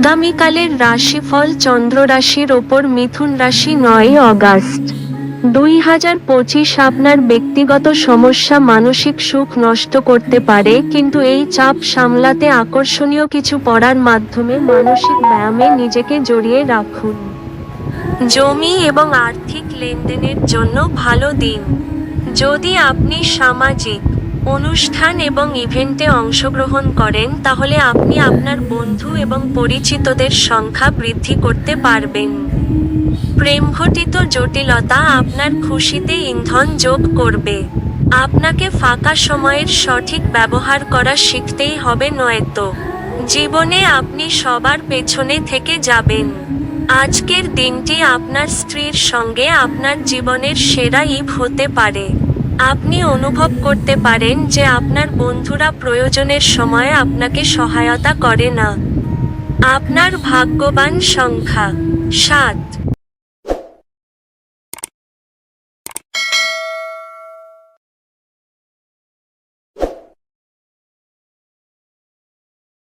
আগামীকালের রাশিফল চন্দ্র রাশির ওপর মিথুন রাশি নয় অগাস্ট। দুই হাজার পঁচিশ আপনার ব্যক্তিগত সমস্যা মানসিক সুখ নষ্ট করতে পারে, কিন্তু এই চাপ সামলাতে আকর্ষণীয় কিছু পড়ার মাধ্যমে মানসিক ব্যায়ামে নিজেকে জড়িয়ে রাখুন। জমি এবং আর্থিক লেনদেনের জন্য ভালো দিন। যদি আপনি সামাজিক অনুষ্ঠান এবং ইভেন্টে অংশগ্রহণ করেন, তাহলে আপনি আপনার বন্ধু এবং পরিচিতদের সংখ্যা বৃদ্ধি করতে পারবেন। প্রেমঘটিত জটিলতা আপনার খুশিতে ইন্ধন যোগ করবে। আপনাকে ফাঁকা সময়ের সঠিক ব্যবহার করা শিখতেই হবে নয়তো। জীবনে আপনি সবার পেছনে থেকে যাবেন। আজকের দিনটি আপনার স্ত্রীর সঙ্গে আপনার জীবনের সেরা ইভ হতে পারে। আপনি অনুভব করতে পারেন যে আপনার বন্ধুরা প্রয়োজনের সময় আপনাকে সহায়তা করে না। আপনার ভাগ্যবান সংখ্যা, সাত।